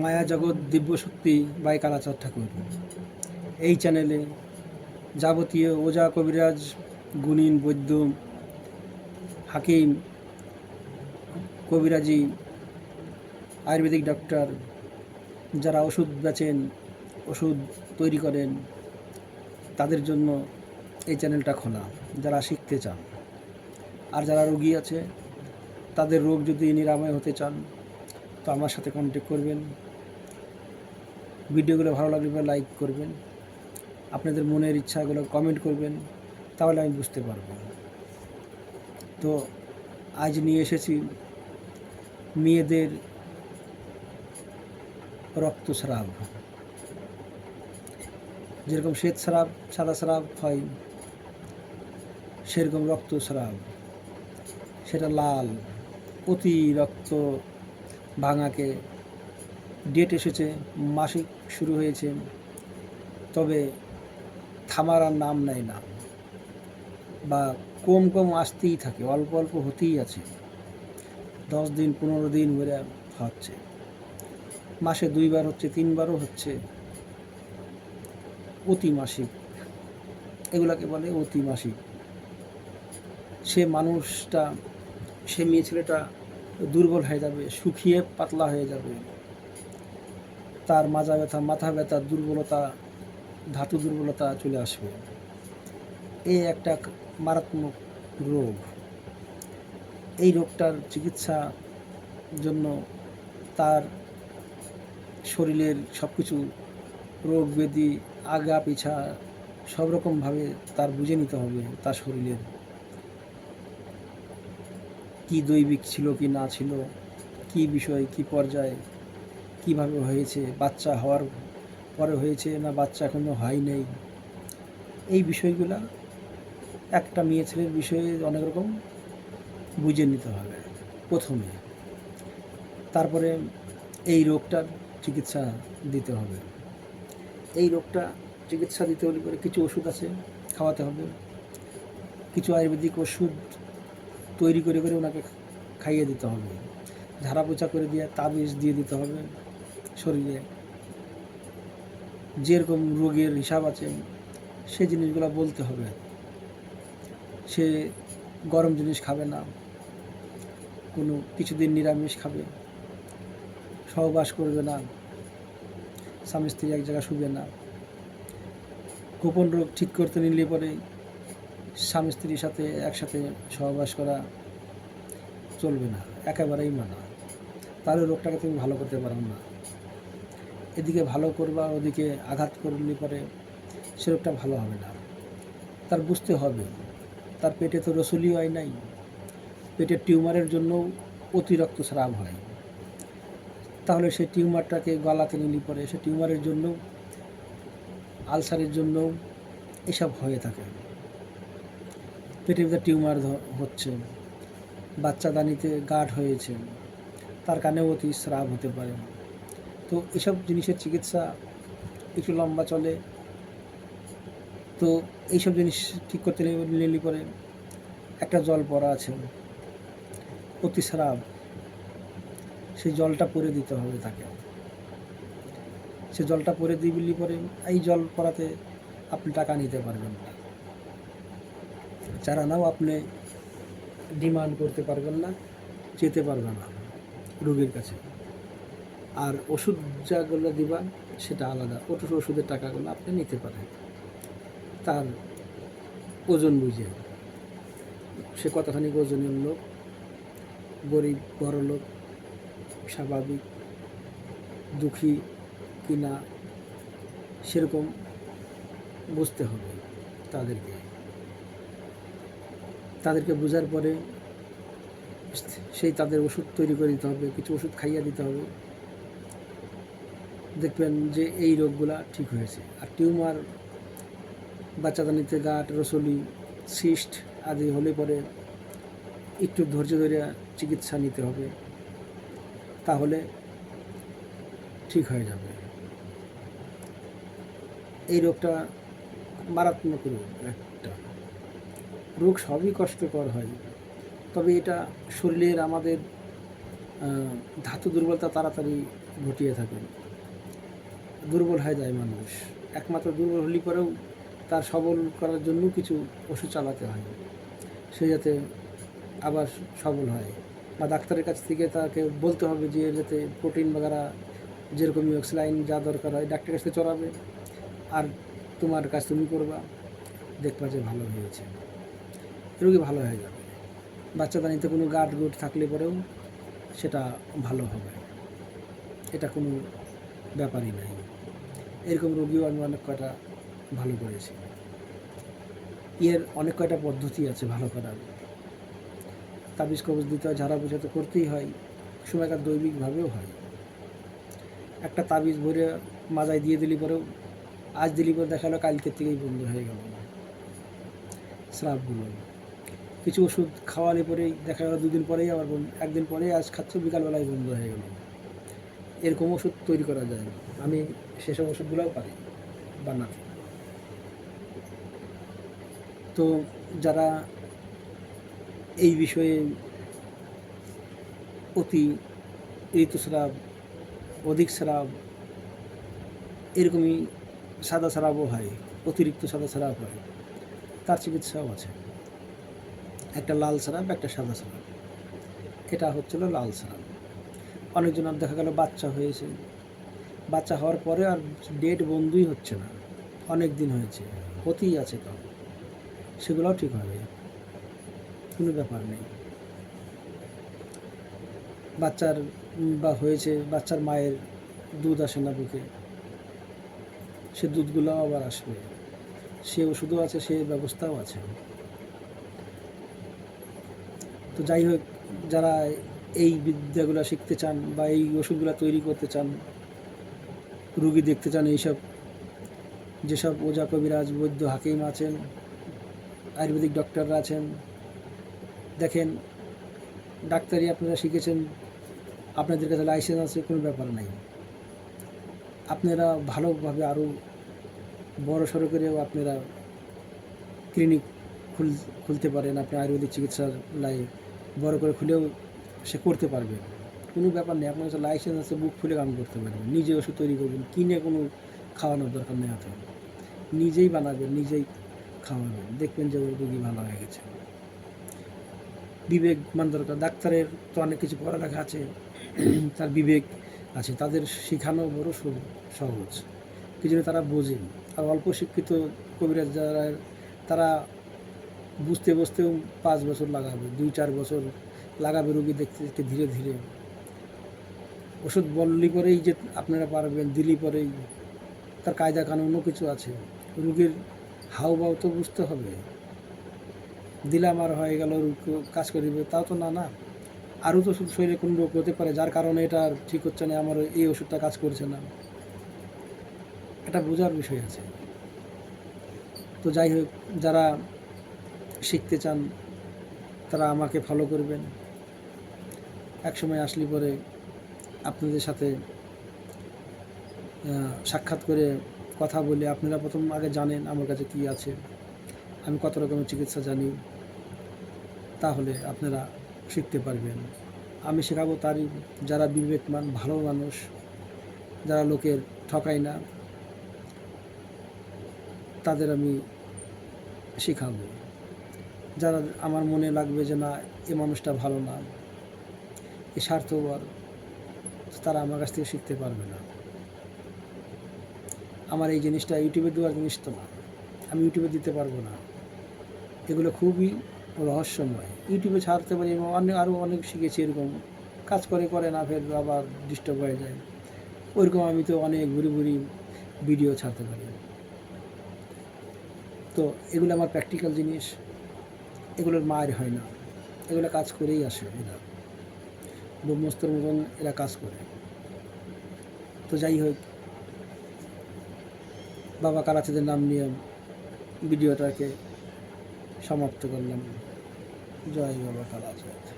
মায়া জগৎ দিব্যশক্তি বাই কালাচাঁদ ঠাকুর। এই চ্যানেলে যাবতীয় ওজা কবিরাজ, গুণিন বৈদ্য, হাকিম, কবিরাজি, আয়ুর্বেদিক ডক্টর যারা ওষুধ বেচেন, ওষুধ তৈরি করেন, তাদের জন্য এই চ্যানেলটা খোলা, যারা শিখতে চান। আর যারা রোগী আছে, তাদের রোগ যদি নিরাময় হতে চান তো আমার সাথে কন্ট্যাক্ট করবেন। ভিডিওগুলো ভালো লাগলে লাইক করবেন। আপনাদের মনের ইচ্ছাগুলো কমেন্ট করবেন, তাহলে আমি বুঝতে পারব। তো আজ নিয়ে এসেছি মেয়েদের রক্তস্রাব। যেরকম শ্বেত স্রাব সাদা স্রাব হয়, সেরকম রক্তস্রাব। সেটা লাল, অতি রক্ত ভাঙাকে ডেট এসেছে, মাসিক শুরু হয়েছে, তবে থামার আর নাম নেয় না বা কম কম আসতেই থাকে, অল্প অল্প হতেই আছে। দশ দিন, পনেরো দিন ধরে হচ্ছে মাসে দুইবার হচ্ছে, তিনবারও হচ্ছে। অতি মাসিক এগুলাকে বলে অতি মাসিক সে মানুষটা, সে মেয়ে ছেলেটা দুর্বল হয়ে যাবে, শুকিয়ে পাতলা হয়ে যাবে। তার মাজা ব্যথা, মাথা ব্যথা, দুর্বলতা, ধাতু দুর্বলতা চলে আসবে। এই একটা মারাত্মক রোগ। এই রোগটার চিকিৎসা জন্য তার শরীরের সব কিছু রোগ ব্যাধি আগা পিছা সব রকমভাবে তার বুঝে নিতে হবে তার শরীরের। কি দৈবিক ছিল, কি না ছিল, কি বিষয়, কি পর্যায়ে, কীভাবে হয়েছে, বাচ্চা হওয়ার পরে হয়েছে না বাচ্চা এখনও হয় নেই? এই বিষয়গুলো একটা মেয়ে ছেলের বিষয়ে অনেক রকম বুঝে নিতে হবে প্রথমে। তারপরে এই রোগটার চিকিৎসা দিতে হবে। এই রোগটা চিকিৎসা দিতে হলে পরে কিছু ওষুধ আছে, খাওয়াতে হবে। কিছু আয়ুর্বেদিক ওষুধ তৈরি করে করে ওনাকে খাইয়ে দিতে হবে। ঝাড়া পোছা করে দিয়ে তাবিজ দিয়ে দিতে হবে শরীরে। যেরকম রোগের হিসাব আছে সে জিনিসগুলো বলতে হবে। সে গরম জিনিস খাবে না, কোনো কিছুদিন নিরামিষ খাবে, সহবাস করবে না, স্বামী স্ত্রী এক জায়গায় শুবে না। গোপন রোগ ঠিক করতে নিলে পরে স্বামী স্ত্রীর সাথে একসাথে সহবাস করা চলবে না, একেবারেই মানা। তাহলে রোগটাকে তুমি ভালো করতে পারো না। এদিকে ভালো করবা, ওদিকে আঘাত করলে পরে সে রোগটা ভালো হবে না। তার বুঝতে হবে, তার পেটে তো রসুলি হয় নাই। পেটের টিউমারের জন্য অতিরিক্ত স্রাব হয়। তাহলে সেই টিউমারটাকে গলাতে নিলে পরে সে টিউমারের জন্য আলসারের জন্য এসব হয়ে থাকে। পেটের ভিতরে টিউমার হচ্ছে, বাচ্চা দানিতে গাঢ় হয়েছে, তার কানেও অতি স্রাব হতে পারে। তো এসব জিনিসের চিকিৎসা একটু লম্বা চলে। তো এইসব জিনিস ঠিক করতে নিলে পরে একটা জল পড়া আছে, অতি স্রাব। সেই জলটা পরে দিতে হবে তাকে। সে জলটা পরে দিবলি পরে এই জল পরাতে আপনি টাকা নিতে পারবেন না। যারা নাও আপনি ডিমান্ড করতে পারবেন না, যেতে পারবেন না রোগীর কাছে। আর ওষুধ যাগুলো দিবা সেটা আলাদা। ওটু ওষুধের টাকাগুলো আপনি নিতে পারেন। তার ওজন বুঝে। সে কতখানি ওজনের লোক? গরিব, বড় লোক, স্বাভাবিক, দুঃখী কিনা, সেরকম বুঝতে হবে তাদেরকে। তাদেরকে বোঝার পরে সেই তাদের ওষুধ তৈরি করে দিতে হবে, কিছু ওষুধ খাইয়ে দিতে হবে। দেখবেন যে এই রোগগুলা ঠিক হয়েছে। আর টিউমার, বাচ্চাদানিতে গাঁট, রসলি, সিস্ট আদি হলে পরে একটু ধৈর্য ধরে চিকিৎসা নিতে হবে, তাহলে ঠিক হয়ে যাবে। এই রোগটা মারাত্মক রোগ একটা। রোগ সবই কষ্টকর হয়। তবে এটা শরীরের আমাদের ধাতু দুর্বলতা তাড়াতাড়ি ঘটিয়ে থাকে। দুর্বল হয়ে যায় মানুষ। একমাত্র দুর্বল হলে পরেও তার সবল করার জন্য কিছু ওষুধ চালাতে হয়। সে যাতে আবার সবল হয়। বা ডাক্তারের কাছ থেকে তাকে বলতে হবে যে যাতে প্রোটিন বাগারা যেরকম অক্সিলাইন যা দরকার হয়, ডাক্তারের কাছ থেকে চড়াবে। আর তোমার কাজ তুমি করবা। দেখবা যে ভালো হয়েছে। রোগী ভালো হয়ে যাবে। বাচ্চাদানিতে কোনো গাঁট গুট থাকলে পরেও সেটা ভালো হবে। এটা কোনো ব্যাপারই নাই। এরকম রোগীও আমি অনেক কয়টা ভালো করেছি। এর অনেক কয়টা পদ্ধতি আছে ভালো করার। তাবিজ কবজ দিতে হয়, ঝাড়া পোছা তো করতেই হয়, সময়কার দৈবিকভাবেও হয়। একটা তাবিজ ভরে মাজায় দিয়ে দিলি পরেও, আজ দিলি পরে দেখাল কালকের থেকেই বন্ধ হয়ে গেল। স্রাবগুলো। কিছু ওষুধ খাওয়ালে পরেই, দেখা গেলো দুদিন পরেই, আবার একদিন পরেই আজ খাচ্ছ, বিকালবেলায় বন্ধ হয়ে গেল। এরকম ওষুধ তৈরি করা যায় না। আমি সেসব ওষুধগুলোও পারি বানাতে তো যারা এই বিষয়ে অতি ঋতুস্রাব, অধিক স্রাব, এরকমই সাদা স্রাবও হয়, অতিরিক্ত সাদা স্রাব হয়, তার চিকিৎসাও আছে। একটা লাল স্রাব একটা সাদা স্রাব এটা হচ্ছিল লাল স্রাব অনেকজনের দেখা গেল বাচ্চা হয়েছে। বাচ্চা হওয়ার পরে আর ডেট বন্ধুই হচ্ছে না। অনেক দিন হয়েছে। হতেই আছে তো। সেগুলোও ঠিক হবে। কোনো ব্যাপার নেই। বাচ্চার বা হয়েছে, বাচ্চার মায়ের দুধ আসে না বুকে। সে দুধগুলো আবার আসবে। সে ওষুধও আছে, সে ব্যবস্থাও আছে। যাই হোক, যারা এই বিদ্যাগুলো শিখতে চান বা এই ওষুধগুলো তৈরি করতে চান, রুগী দেখতে চান, এইসব, যেসব ওজা কবিরাজ, বৈদ্য হাকিম আছেন, আয়ুর্বেদিক ডক্টররা আছেন, দেখেন, ডাক্তারি আপনারা শিখেছেন, আপনাদের কাছে লাইসেন্স আছে, কোনো ব্যাপার নাই। আপনারা ভালোভাবে আরও বড় সড়ো করেও আপনারা ক্লিনিক খুল, খুলতে পারেন, আপনি আয়ুর্বেদিক চিকিৎসার লাই বড় করে খুলেও সে করতে পারবে। কোনো ব্যাপার নেই, আপনার কাছে লাইসেন্স আছে, বুক খুলে কাম করতে পারবেন নিজে ওষুধ তৈরি করবেন, কিনে কোনো খাওয়ানোর দরকার নেই হাতে। নিজেই বানাবেন, নিজেই খাওয়াবেন। দেখবেন যে ওর রোগী ভালো হয়ে গেছে। বিবেক মান দরকার ডাক্তারের তো অনেক কিছু পড়ালেখা আছে, তার বিবেক আছে। তাদের শেখানো বড় সহ- সহজ। কিছু তারা বোঝেন। আর অল্প শিক্ষিত কবিরাজ যারা, তারা বুঝতে বুঝতেও পাঁচ বছর লাগাবে, দুই চার বছর লাগাবে রোগী দেখতে দেখতে ধীরে ধীরে। ওষুধ বললি পরেই যে আপনারা পারবেন, দিলি পরেই তার কায়দা কানুনও কিছু আছে। রুগীর হাওভাও তো বুঝতে হবে। দিলাম আর হয়ে গেল কাজ করিবে, তাও তো না না। আরও তো শরীরে কোনো রোগ হতে পারে, যার কারণে এটা আর ঠিক হচ্ছে না, আমার এই ওষুধটা কাজ করছে না। এটা বোঝার বিষয় আছে। তো যাই হোক, যারা শিখতে চান, তারা আমাকে ফলো করবেন। এক সময় আসলে পরে আপনাদের সাথে সাক্ষাৎ করে কথা বলে আপনারা প্রথম আগে জানেন আমার কাছে কি আছে। আমি কত রকমের চিকিৎসা জানি, তাহলে আপনারা শিখতে পারবেন। আমি শেখাবো তারই যারা বিবেকমান ভালো মানুষ, যারা লোকের ঠকায় না, তাদের আমি শেখাবো। যারা আমার মনে লাগবে যে না, এ মানুষটা ভালো না, এ স্বার্থপর, তারা আমার কাছ থেকে শিখতে পারবে না। আমার এই জিনিসটা ইউটিউবে দেওয়ার জিনিস তো না। আমি ইউটিউবে দিতে পারব না। এগুলো খুবই রহস্যময়। ইউটিউবে ছাড়তে পারি এবং অনেক, আরও অনেক শিখেছি এরকম। কাজ করে করে না, ফের আবার ডিস্টার্ব হয়ে যায়। ওইরকম আমি তো অনেক ঘুরি ঘুরি ভিডিও ছাড়তে পারি। তো এগুলো আমার প্র্যাকটিক্যাল জিনিস। এগুলোর মায়ের হয় না। এগুলো কাজ করেই আসে এরা। ব্রহ্মস্তর মতন এরা কাজ করে। তো যাই হোক, বাবা কারাচিদের নাম নিয়ে ভিডিওটাকে সমাপ্ত করলাম। জয় বাবা কালাচাঁদ।